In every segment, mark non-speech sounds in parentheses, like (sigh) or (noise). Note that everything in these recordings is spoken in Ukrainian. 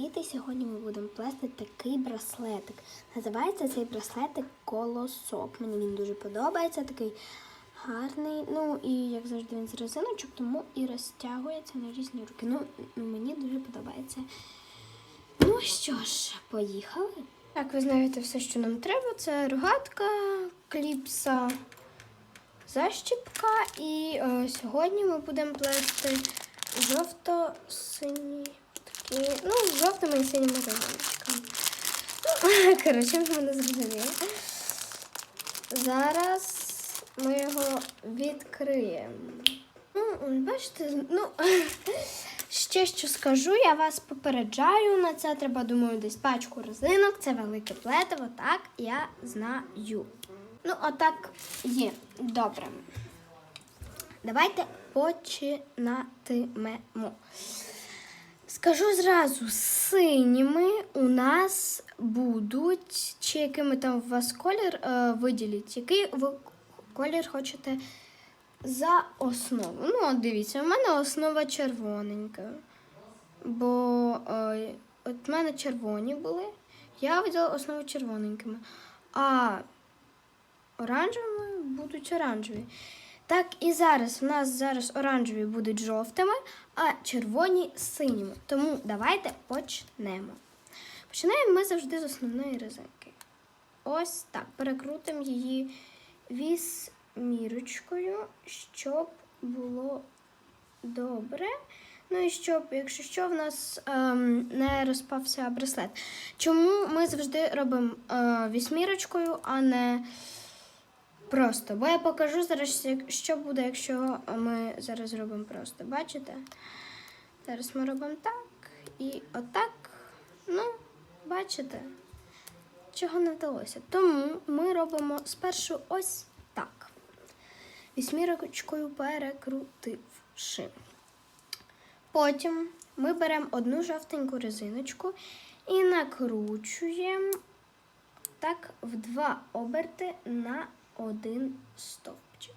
Привіт! Сьогодні ми будемо плести такий браслетик. Називається цей браслетик колосок. Мені він дуже подобається, такий гарний. Ну і як завжди він з резиночок, тому і розтягується на різні руки. Ну, мені дуже подобається. Ну що ж, поїхали. Так, ви знаєте все, що нам треба. Це рогатка, кліпса, защіпка. І е, сьогодні ми будемо плести жовто-сині такі, ну, з жовтими і синіми розиночками. Ну, (laughs) коротше, ви мене зрозуміли. Зараз ми його відкриємо. Ну, бачите, ну, (laughs) ще що скажу, я вас попереджаю на це. Треба, думаю, десь пачку резинок. Це велике плетиво, так я знаю. Ну, отак є. Добре. Давайте починатимемо. Скажу зразу, синіми у нас будуть, чи якими там у вас колір е, виділіть, який ви колір хочете за основу. Ну, от дивіться, у мене основа червоненька. Бо е, от в мене червоні були, я виділа основу червоненькими. А оранжевими будуть оранжеві. Так і зараз. У нас зараз оранжеві будуть жовтими, а червоні синіми. Тому давайте почнемо. Починаємо ми завжди з основної резинки. Ось так. Перекрутимо її вісьмірочкою, щоб було добре. Ну і щоб, якщо що, в нас ем, не розпався браслет. Чому ми завжди робимо е, вісьмірочкою, а не просто? Бо я покажу зараз, що буде, якщо ми зараз робимо просто. Бачите? Зараз ми робимо так і отак. Ну, бачите, чого не вдалося. Тому ми робимо спершу ось так. Вісьмірочкою перекрутивши. Потім ми беремо одну жовтеньку резиночку і накручуємо так в два оберти на один стовпчик.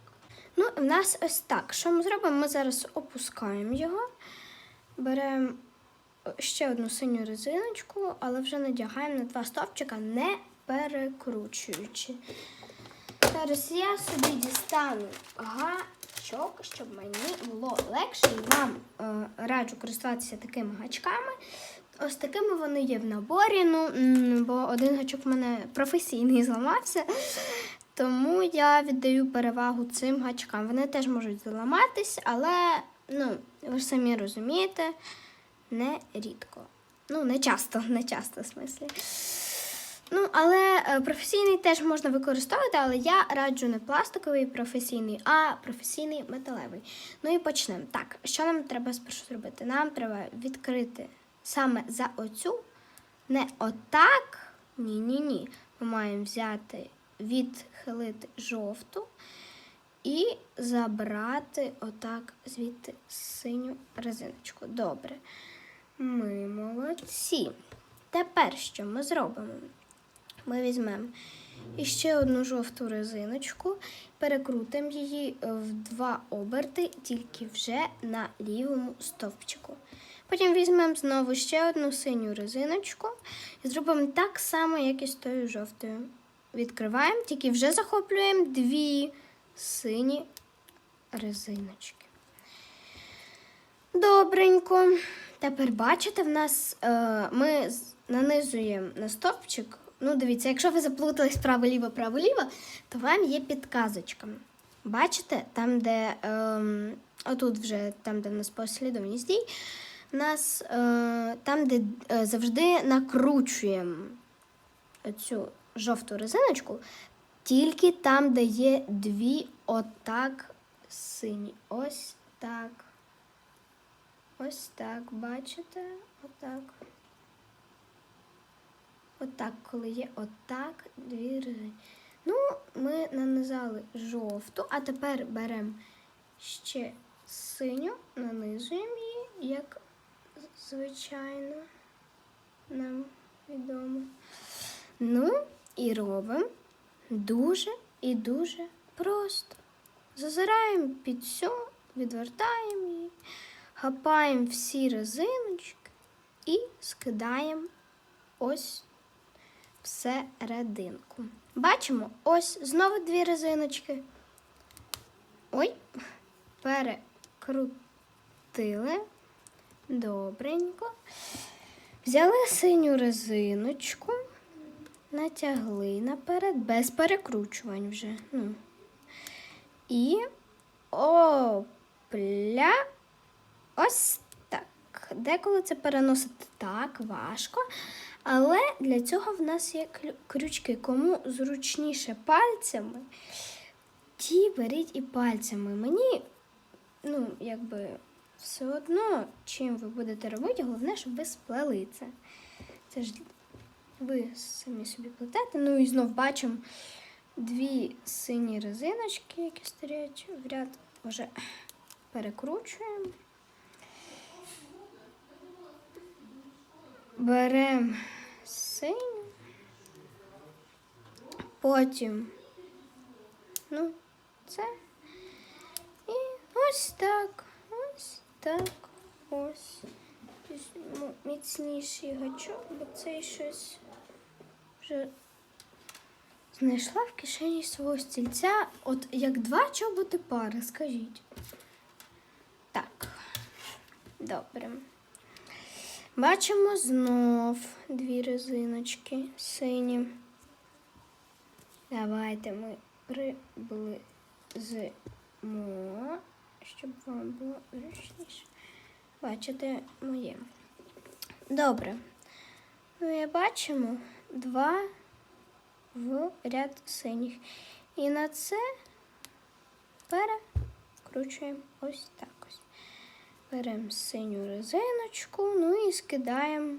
Ну, в нас ось так. Що ми зробимо? Ми зараз опускаємо його, беремо ще одну синю резиночку, але вже надягаємо на два стовпчика, не перекручуючи. Зараз я собі дістану гачок, щоб мені було легше і вам е, раджу користуватися такими гачками. Ось такими вони є в наборі. Ну, бо один гачок в мене професійний зламався. Тому я віддаю перевагу цим гачкам. Вони теж можуть заламатись, але ну, ви ж самі розумієте, не рідко. Ну, не часто, не часто в смислі. Ну, але е, професійний теж можна використовувати, але я раджу не пластиковий професійний, а професійний металевий. Ну і почнемо. Так, що нам треба спершу зробити? Нам треба відкрити саме за оцю, не отак. Ні-ні-ні. Ми маємо взяти, відхилити жовту і забрати отак звідти синю резиночку. Добре. Ми молодці. Тепер що ми зробимо? Ми візьмемо іще одну жовту резиночку, перекрутимо її в два оберти, тільки вже на лівому стовпчику. Потім візьмемо знову ще одну синю резиночку і зробимо так само, як і з тою жовтою. Відкриваємо, тільки вже захоплюємо дві сині резиночки. Добренько. Тепер бачите, в нас е, ми нанизуємо на стовпчик. Ну, дивіться, якщо ви заплутались право-ліво, право-ліво, то вам є підказочка. Бачите, там, де ем, отут вже там, де в нас послідовність дій, нас е, там, де е, завжди накручуємо цю жовту резиночку, тільки там, де є дві отак сині. Ось так. Ось так, бачите? Отак. Отак, коли є отак дві резини. Ну, ми нанизали жовту, а тепер беремо ще синю, нанизуємо її, як звичайно нам відомо. Ну, і робимо дуже і дуже просто. Зазираємо під всю, відвертаємо її, хапаємо всі резиночки і скидаємо ось всерединку. Бачимо, ось знову дві резиночки. Ой, перекрутили. Добренько. Взяли синю резиночку, натягли наперед, без перекручувань вже. Ну. І опля. Ось так. Деколи це переносити так важко. Але для цього в нас є крючки. Кому зручніше пальцями, ті беріть і пальцями. Мені, ну, якби все одно, чим ви будете робити, головне, щоб ви сплели це. Це ж ви самі собі плетете. Ну і знов бачимо дві сині резиночки, які стоять в ряд. Вже перекручуємо. Беремо синю, потім, ну, це. І ось так, ось так, ось. Міцніший гачок, бо цей щось вже знайшла в кишені свого стільця. От як два чоботи пари, скажіть. Так, добре. Бачимо знов дві резиночки сині. Давайте ми приблизимо, щоб вам було зручніше. Бачите моє. Добре. Ну і бачимо два в ряд синіх. І на це перекручуємо ось так ось. Беремо синю резиночку, ну і скидаємо.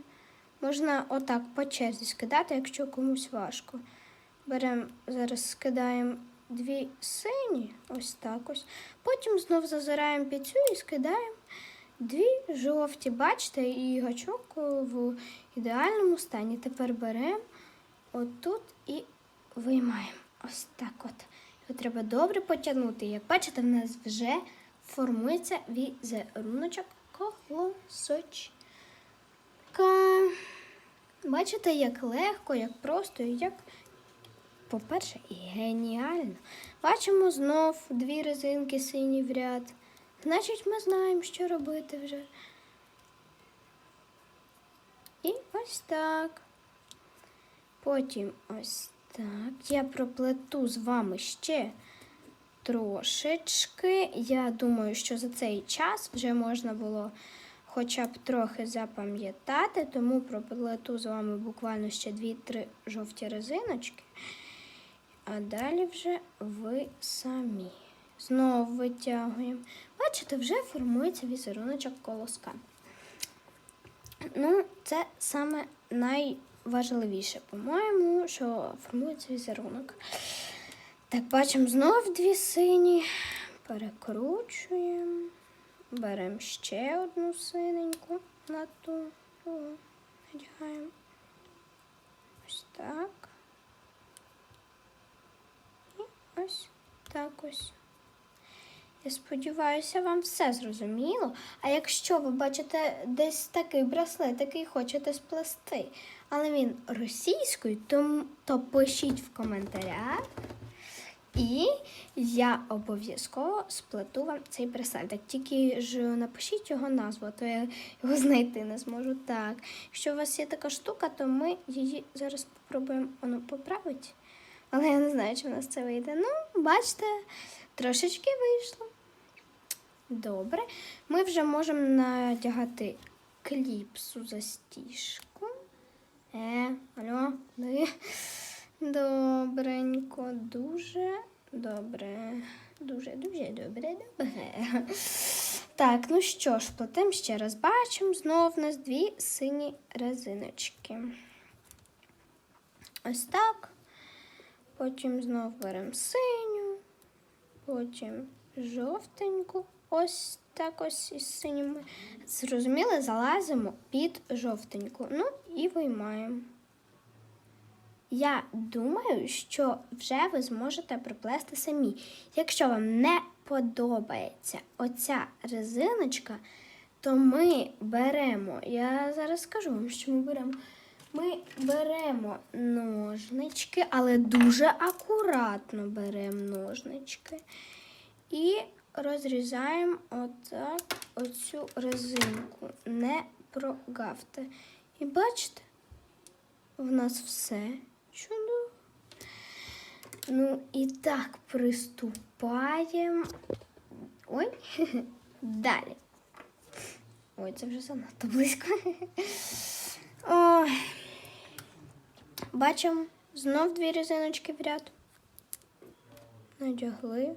Можна отак по черзі скидати, якщо комусь важко. Беремо, зараз скидаємо дві сині, ось так ось. Потім знов зазираємо під цю і скидаємо дві жовті. Бачите, і гачок в ідеальному стані. Тепер беремо отут і виймаємо. Ось так от. Його треба добре потягнути. Як бачите, в нас вже формується візеруночок колосочка. Бачите, як легко, як просто, як, по-перше, геніально. Бачимо знов дві резинки сині в ряд. Значить, ми знаємо, що робити вже. І ось так. Потім ось так. Я проплету з вами ще трошечки. Я думаю, що за цей час вже можна було хоча б трохи запам'ятати, тому проплету з вами буквально ще 2-3 жовті резиночки. А далі вже ви самі. Знову витягуємо. Бачите, вже формується візеруночок колоска. Ну, це саме найважливіше, по-моєму, що формується візерунок. Так, бачимо знов дві сині. Перекручуємо. Беремо ще одну синеньку на ту. Надягаємо. Ось так. І ось так ось. Я сподіваюся, вам все зрозуміло. А якщо ви бачите десь такий браслет, який хочете сплести, але він російською, то, то пишіть в коментарях. І я обов'язково сплету вам цей браслетик. Тільки ж напишіть його назву, то я його знайти не зможу. Так, якщо у вас є така штука, то ми її зараз спробуємо поправити. Але я не знаю, чи в нас це вийде. Ну, бачите, трошечки вийшло. Добре. Ми вже можемо надягати кліпсу застіжку. Е, алло, ви. Добренько, дуже добре. Дуже, дуже добре, добре. Так, ну що ж, платимо ще раз. Бачимо знов у нас дві сині резиночки. Ось так. Потім знов беремо синю, потім жовтеньку. Ось так ось із синіми. Зрозуміли, залазимо під жовтеньку. Ну і виймаємо. Я думаю, що вже ви зможете приплести самі. Якщо вам не подобається оця резиночка, то ми беремо, я зараз скажу вам, що ми беремо. Ми беремо ножнички, але дуже акуратно беремо ножнички. І розрізаємо отак оцю резинку. Не прогавте. І бачите, в нас все чудово. Ну і так приступаємо. Ой, (laughs) далі. Ой, це вже занадто близько. (laughs) Ой. Бачимо знов дві резиночки в ряд. Надягли.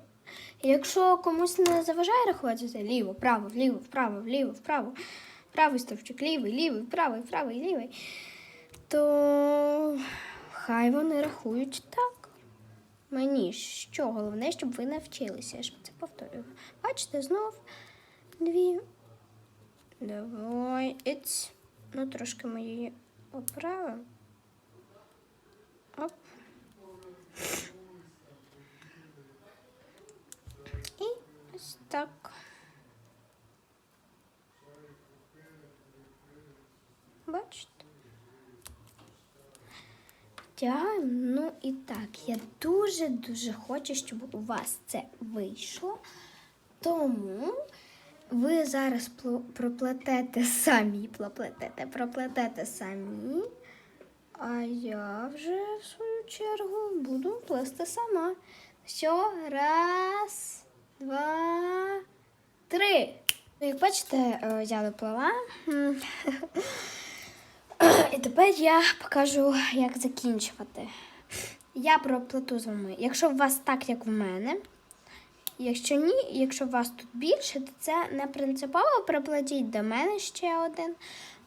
Якщо комусь не заважає рахувати, це ліво, право, вліво, вправо, вліво, вправо, правий стовпчик, лівий, лівий, правий, правий, лівий, то хай вони рахують так. Мені що головне, щоб ви навчилися. Я ж це повторюю. Бачите, знов дві. Давай. Іць. Ну, трошки ми її оправимо. Оп. І ось так. Бачите? Тягаємо. Ну і так, я дуже-дуже хочу, щоб у вас це вийшло. Тому ви зараз проплетете самі, проплетете, проплетете самі. А я вже в свою чергу буду плести сама. Що? Раз, два, три. Ну, Як бачите, е, я доплила. І тепер я покажу, як закінчувати. Я проплету з вами. Якщо у вас так, як в мене, якщо ні, якщо у вас тут більше, то це не принципово проплетіть до мене ще один.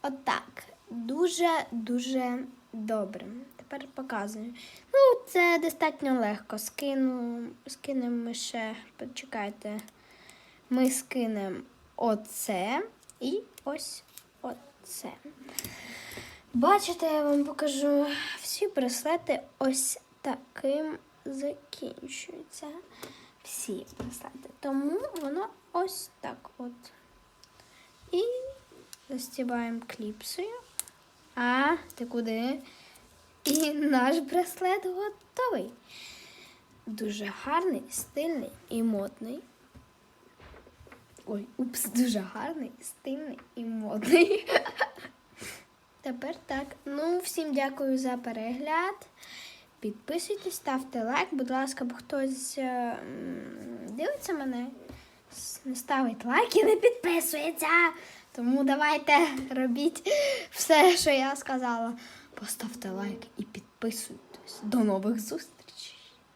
Отак. Дуже-дуже добре. Тепер показую. Ну, це достатньо легко. Скину, скинемо ми ще, почекайте. Ми скинемо оце і ось оце. Бачите, я вам покажу. Всі браслети ось таким закінчуються. Всі браслети. Тому воно ось так от. І застібаємо кліпсою. А, ти куди? І наш браслет готовий. Дуже гарний, стильний і модний. Ой, упс, дуже гарний, стильний і модний. (laughs) Тепер так. Ну, всім дякую за перегляд. Підписуйтесь, ставте лайк, будь ласка, бо хтось е, дивиться мене, не ставить лайк і не підписується. Тому давайте робіть все, що я сказала. Поставте лайк і підписуйтесь. До нових зустрічей!